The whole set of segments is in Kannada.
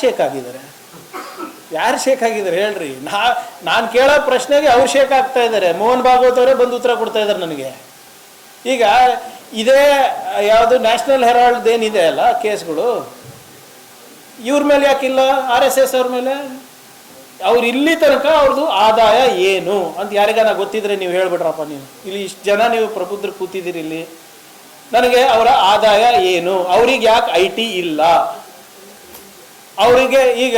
ಶೇಕ್ ಆಗಿದ್ದಾರೆ. ಯಾರು ಶೇಕ್ ಆಗಿದ್ದಾರೆ ಹೇಳ್ರಿ. ನಾ, ನಾನು ಕೇಳೋ ಪ್ರಶ್ನೆಗೆ ಅವ್ರು ಶೇಕ್ ಆಗ್ತಾ ಇದ್ದಾರೆ. ಮೋಹನ್ ಭಾಗವತ್ ಅವರೇ ಬಂದು ಉತ್ತರ ಕೊಡ್ತಾ ಇದ್ದಾರೆ ನನಗೆ. ಈಗ ಇದೇ ಯಾವುದು ನ್ಯಾಷನಲ್ ಹೆರಾಲ್ಡ್ ಏನಿದೆ ಅಲ್ಲ ಕೇಸ್ಗಳು? ಇವ್ರ ಮೇಲೆ ಯಾಕಿಲ್ಲ ಆರ್ ಎಸ್ ಎಸ್ ಅವ್ರ ಮೇಲೆ? ಅವ್ರು ಇಲ್ಲಿ ತನಕ ಅವ್ರದ್ದು ಆದಾಯ ಏನು ಅಂತ ಯಾರಿಗಾನ ಗೊತ್ತಿದ್ರೆ ನೀವು ಹೇಳ್ಬಿಟ್ರಪ್ಪ ನೀವು. ಇಲ್ಲಿ ಇಷ್ಟು ಜನ ನೀವು ಪ್ರಬುದ್ಧರು ಕೂತಿದ್ದೀರಿ ಇಲ್ಲಿ. ನನಗೆ ಅವರ ಆದಾಯ ಏನು? ಅವ್ರಿಗೆ ಯಾಕೆ ಐ ಟಿ ಇಲ್ಲ? ಅವರಿಗೆ ಈಗ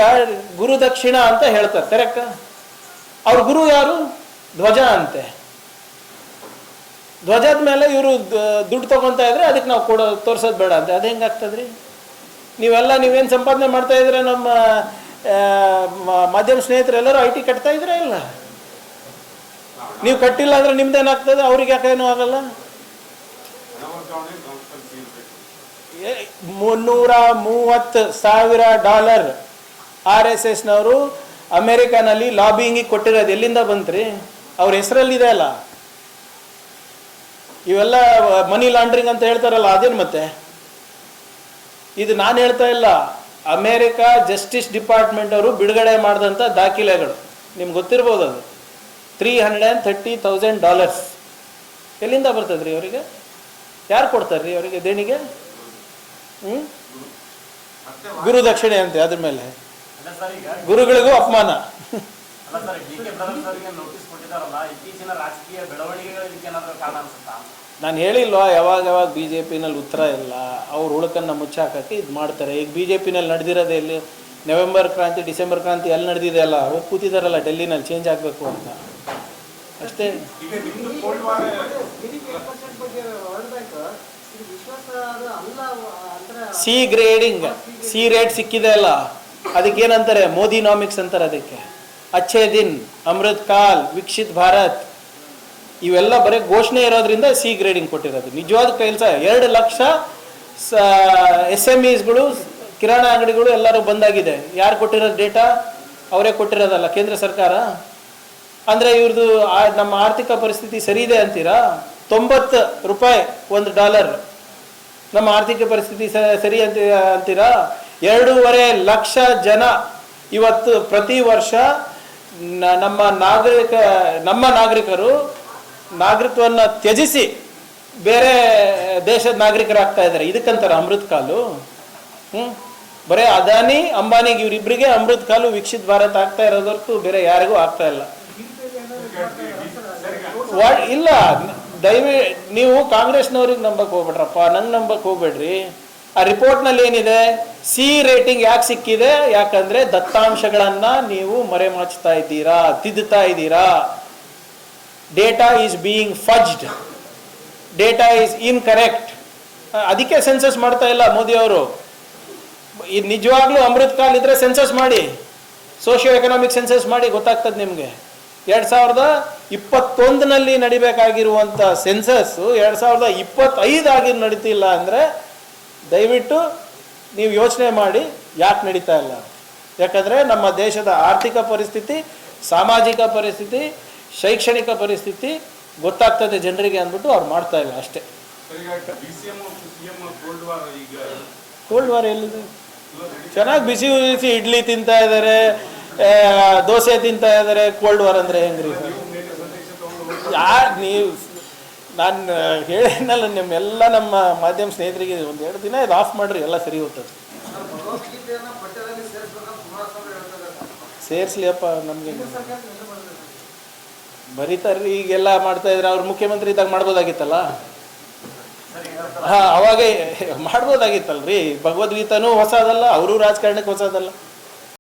ಗುರು ದಕ್ಷಿಣ ಅಂತ ಹೇಳ್ತಾರೆ ತೆರಕ್ಕ ಅವ್ರ ಗುರು ಯಾರು? ಧ್ವಜ ಅಂತೆ. ಧ್ವಜದ ಮೇಲೆ ಇವರು ದುಡ್ಡು ತಗೊಂತ ಇದ್ರೆ ಅದಕ್ಕೆ ನಾವು ಕೊಡೋ, ತೋರ್ಸೋದು ಬೇಡ ಅಂತ. ಅದು ಹೆಂಗಾಗ್ತದ್ರಿ ನೀವೆಲ್ಲ ನೀವೇನು ಸಂಪಾದನೆ ಮಾಡ್ತಾ ಇದ್ರೆ ನಮ್ಮ ಮಾಧ್ಯಮ ಸ್ನೇಹಿತರೆಲ್ಲರೂ ಐ ಟಿ ಕಟ್ತಾ ಇದ್ರೆ ಇಲ್ಲ? ನೀವು ಕಟ್ಟಿಲ್ಲ ಅಂದ್ರೆ ನಿಮ್ದೇನಾಗ್ತದೆ ಅವ್ರಿಗೆ ಯಾಕೇನು ಆಗಲ್ಲ? ಮುನ್ನೂರ ಮೂವತ್ತು ಸಾವಿರ ಡಾಲರ್ ಆರ್ ಎಸ್ ಎಸ್ನವರು ಅಮೇರಿಕಾನಲ್ಲಿ ಲಾಬಿಂಗಿಗೆ ಕೊಟ್ಟಿರೋದು. ಎಲ್ಲಿಂದ ಬಂತ್ರಿ? ಅವ್ರ ಹೆಸರಲ್ಲಿದೆ ಅಲ್ಲ? ಇವೆಲ್ಲ ಮನಿ ಲಾಂಡ್ರಿಂಗ್ ಅಂತ ಹೇಳ್ತಾರಲ್ಲ, ಅದೇನು ಮತ್ತೆ? ಇದು ನಾನು ಹೇಳ್ತಾ ಇಲ್ಲ. ಅಮೇರಿಕಾ ಜಸ್ಟಿಸ್ ಡಿಪಾರ್ಟ್ಮೆಂಟ್ ಅವರು ಬಿಡುಗಡೆ ಮಾಡಿದಂಥ ದಾಖಲೆಗಳು. ನಿಮ್ಗೆ ಗೊತ್ತಿರ್ಬೋದು ಅದು. Three hundred and thirty thousand dollars ಎಲ್ಲಿಂದ ಬರ್ತದ್ರಿ ಅವರಿಗೆ ಯಾರು ಕೊಡ್ತಾರ್ರಿ ಅವರಿಗೆ ದೇಣಿಗೆ ಹ್ಞೂ ಗುರು ದಕ್ಷಿಣೆ ಅಂತೆ ಅದ್ರ ಮೇಲೆ. ಅಲ್ಲ ಸರ್ ಗುರುಗಳಿಗೂ ಅಪಮಾನ. ಅಲ್ಲ sir D K brothers notice ಕೊಟ್ಟಿದಾರಲ್ಲ ಇತ್ತೀಚಿನ ರಾಜಕೀಯ ಬೆಳವಣಿಗೆಗಳು ಇದಕ್ಕೆ ಕಾರಣ ಅನ್ಸುತ್ತಾ? ನಾನು ಹೇಳಿಲ್ವಾ ಯಾವಾಗ ಯಾವಾಗ ಬಿ ಜೆ ಪಿನಲ್ಲಿ ಉತ್ತರ ಇಲ್ಲ ಅವ್ರ ಹುಳುಕನ್ನು ಮುಚ್ಚಾಕಕ್ಕೆ ಇದು ಮಾಡ್ತಾರೆ. ಈಗ ಬಿ ಜೆ ಪಿನಲ್ಲಿ ನಡೆದಿರೋದೇ ಇಲ್ಲಿ ನವೆಂಬರ್ ಕ್ರಾಂತಿ ಡಿಸೆಂಬರ್ ಕ್ರಾಂತಿ ಎಲ್ಲಿ ನಡೆದಿದೆ ಅಲ್ಲ? ಹೋಗಿ ಕೂತಿದಾರಲ್ಲ ಡೆಲ್ಲಿನಲ್ಲಿ ಚೇಂಜ್ ಆಗಬೇಕು ಅಂತ. ಅಷ್ಟೇ. ಸಿ ಗ್ರೇಡಿಂಗ್, ಸಿ ರೇಟ್ ಸಿಕ್ಕಿದೆ ಅಲ್ಲ. ಅದಕ್ಕೆ ಏನಂತಾರೆ ಮೋದಿ ನಾಮಿಕ್ಸ್ ಅಂತಾರೆ ಅದಕ್ಕೆ. ಅಚ್ಛೇ ದಿನ್, ಅಮೃತ್ ಕಾಲ್, ವಿಕ್ಷಿತ್ ಭಾರತ್. ಇವೆಲ್ಲ ಬರೀ ಘೋಷಣೆ ಇರೋದ್ರಿಂದ ಸಿ ಗ್ರೇಡಿಂಗ್ ಕೊಟ್ಟಿರೋದು. ನಿಜವಾದ ಕೆಲಸ ಎರಡು ಲಕ್ಷ ಎಸ್ ಎಂ ಇಸ್ಗಳು ಕಿರಾಣ ಅಂಗಡಿಗಳು ಎಲ್ಲರೂ ಬಂದಾಗಿದೆ. ಯಾರು ಕೊಟ್ಟಿರೋದು ಡೇಟಾ? ಅವರೇ ಕೊಟ್ಟಿರೋದಲ್ಲ, ಕೇಂದ್ರ ಸರ್ಕಾರ? ಅಂದರೆ ಇವ್ರದ್ದು ನಮ್ಮ ಆರ್ಥಿಕ ಪರಿಸ್ಥಿತಿ ಸರಿ ಇದೆ ಅಂತೀರಾ? ತೊಂಬತ್ತು ರೂಪಾಯಿ ಒಂದು ಡಾಲರ್. ನಮ್ಮ ಆರ್ಥಿಕ ಪರಿಸ್ಥಿತಿ ಸರಿ ಅಂತ ಅಂತೀರಾ? ಎರಡೂವರೆ ಲಕ್ಷ ಜನ ಇವತ್ತು ಪ್ರತಿ ವರ್ಷ ನಮ್ಮ ನಾಗರಿಕ ನಮ್ಮ ನಾಗರಿಕರು ನಾಗರಿಕವನ್ನು ತ್ಯಜಿಸಿ ಬೇರೆ ದೇಶದ ನಾಗರಿಕರಾಗ್ತಾ ಇದ್ದಾರೆ. ಇದಕ್ಕಂತಾರೆ ಅಮೃತ್ ಕಾಲು. ಹ್ಞೂ ಬರೀ ಅದಾನಿ ಅಂಬಾನಿಗೆ ಇವರಿಬ್ಬರಿಗೆ ಅಮೃತ್ ಕಾಲು ವೀಕ್ಷಿತ ಭಾರತ ಆಗ್ತಾ ಇರೋದ್ ಬೇರೆ ಯಾರಿಗೂ ಆಗ್ತಾ ಇಲ್ಲ. ಇಲ್ಲ. ದಯವಿ ನೀವು ಕಾಂಗ್ರೆಸ್ನವ್ರಿಗೆ ನಂಬಕ್ಕೆ ಹೋಗ್ಬೇಡ್ರಪ್ಪ ನಂಗೆ ನಂಬಕ್ಕೆ ಹೋಗ್ಬೇಡ್ರಿ. ಆ ರಿಪೋರ್ಟ್ನಲ್ಲಿ ಏನಿದೆ ಸಿ ರೇಟಿಂಗ್ ಯಾಕೆ ಸಿಕ್ಕಿದೆ? ಯಾಕಂದ್ರೆ ದತ್ತಾಂಶಗಳನ್ನ ನೀವು ಮರೆಮಾಚ್ತಾ ಇದ್ದೀರಾ ತಿದ್ದುತ್ತಾ ಇದ್ದೀರಾ. Data is being fudged data is incorrect ಅದಕ್ಕೆ ಸೆನ್ಸಸ್ ಮಾಡ್ತಾ ಇಲ್ಲ ಮೋದಿ ಅವರು. ನಿಜವಾಗ್ಲೂ ಅಮೃತ್ ಕಾಲ್ ಇದ್ರೆ ಸೆನ್ಸಸ್ ಮಾಡಿ. ಸೋಷಿಯೋ ಎಕನಾಮಿಕ್ ಸೆನ್ಸಸ್ ಮಾಡಿ, ಗೊತ್ತಾಗ್ತದೆ ನಿಮಗೆ. ಎರಡು ಸಾವಿರದ ಇಪ್ಪತ್ತೊಂದನಲ್ಲಿ ನಡಿಬೇಕಾಗಿರುವಂಥ ಸೆನ್ಸಸ್ ಎರಡು ಸಾವಿರದ ಇಪ್ಪತ್ತೈದು ಆಗಿ ನಡೀತಿಲ್ಲ ಅಂದರೆ ದಯವಿಟ್ಟು ನೀವು ಯೋಚನೆ ಮಾಡಿ ಯಾಕೆ ನಡೀತಾ ಇಲ್ಲ. ಯಾಕಂದರೆ ನಮ್ಮ ದೇಶದ ಆರ್ಥಿಕ ಪರಿಸ್ಥಿತಿ, ಸಾಮಾಜಿಕ ಪರಿಸ್ಥಿತಿ, ಶೈಕ್ಷಣಿಕ ಪರಿಸ್ಥಿತಿ ಗೊತ್ತಾಗ್ತದೆ ಜನರಿಗೆ ಅಂದ್ಬಿಟ್ಟು ಅವ್ರು ಮಾಡ್ತಾ ಇಲ್ಲ ಅಷ್ಟೇ. ಕೋಲ್ಡ್ ವಾರ್ ಎಲ್ಲಿದೆ? ಚೆನ್ನಾಗಿ ಬಿಸಿ ಬಿಸಿ ಇಡ್ಲಿ ತಿಂತಾ ಇದ್ದಾರೆ ದೋಸೆ ತಿಂತ ಇದ್ದಾರೆ ಕೋಲ್ಡ್ ವಾರ್ ಅಂದ್ರೆ ಹೆಂಗ್ರಿ? ಯಾರ್ ನೀವು, ನಾನು ಹೇಳಿದ್ನಲ್ಲ ನಿಮ್ಮೆಲ್ಲ ನಮ್ಮ ಮಾಧ್ಯಮ ಸ್ನೇಹಿತರಿಗೆ, ಒಂದು ಎರಡು ದಿನ ಇದು ಆಫ್ ಮಾಡ್ರಿ, ಎಲ್ಲ ಸರಿ ಹೋಗ್ತದೆ. ಸೇರಿಸ್ಲಿ ಅಪ್ಪ ನಮಗೆ. ಬರೀತಾರ್ರಿ, ಈಗೆಲ್ಲ ಮಾಡ್ತಾ ಇದ್ರೆ, ಅವ್ರು ಮುಖ್ಯಮಂತ್ರಿ ಇದ್ದಾಗ ಮಾಡ್ಬೋದಾಗಿತ್ತಲ್ಲ? ಹಾ, ಅವಾಗ ಮಾಡ್ಬೋದಾಗಿತ್ತಲ್ರಿ, ಭಗವದ್ಗೀತನೂ ಹೊಸದಲ್ಲ, ಅವರು ರಾಜಕಾರಣಕ್ಕೆ ಹೊಸದಲ್ಲ.